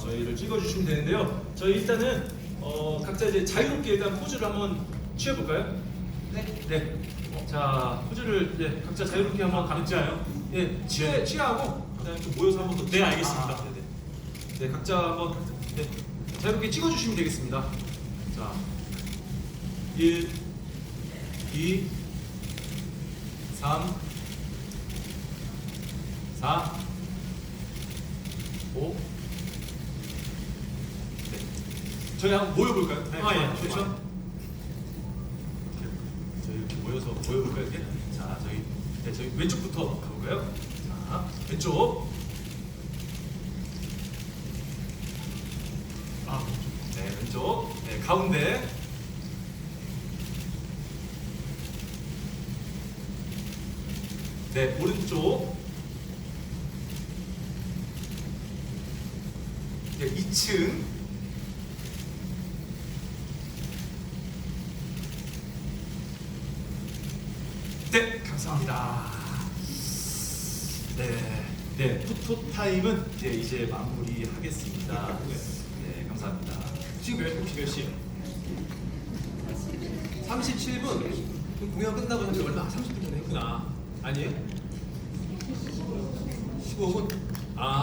저희를 찍어주시면 되는데요. 저희 일단은 어, 각자 이제 자유롭게 일단 포즈를 한번 취해볼까요? 네. 네. 자 포즈를 네, 각자 자유롭게 한번 각자요. 예, 취해 취하고 그다음에 좀 모여서 한번 더. 네, 알겠습니다. 아, 네, 네. 네, 각자 한번 네, 자유롭게 찍어주시면 되겠습니다. 자, 1, 2, 3, 4, 5. 네. 저희 한번 모여볼까요? 네, 아, 예. 이렇게 저희 이렇게 모여서 모여볼까요? 이렇게? 자, 저희 네, 저희 왼쪽부터 가볼까요? 자, 왼쪽. 아, 네, 왼쪽. 네, 가운데. 네, 오른쪽. 네, 2층. 네, 감사합니다. 네, 네, 포토 타임은 이제 이제 마무리하겠습니다. 네, 감사합니다. 지금 몇, 몇 시에요? 37분? 공연 끝나고 사실 얼마? 30분 전에 했구나. 아니에요? 15분? 아.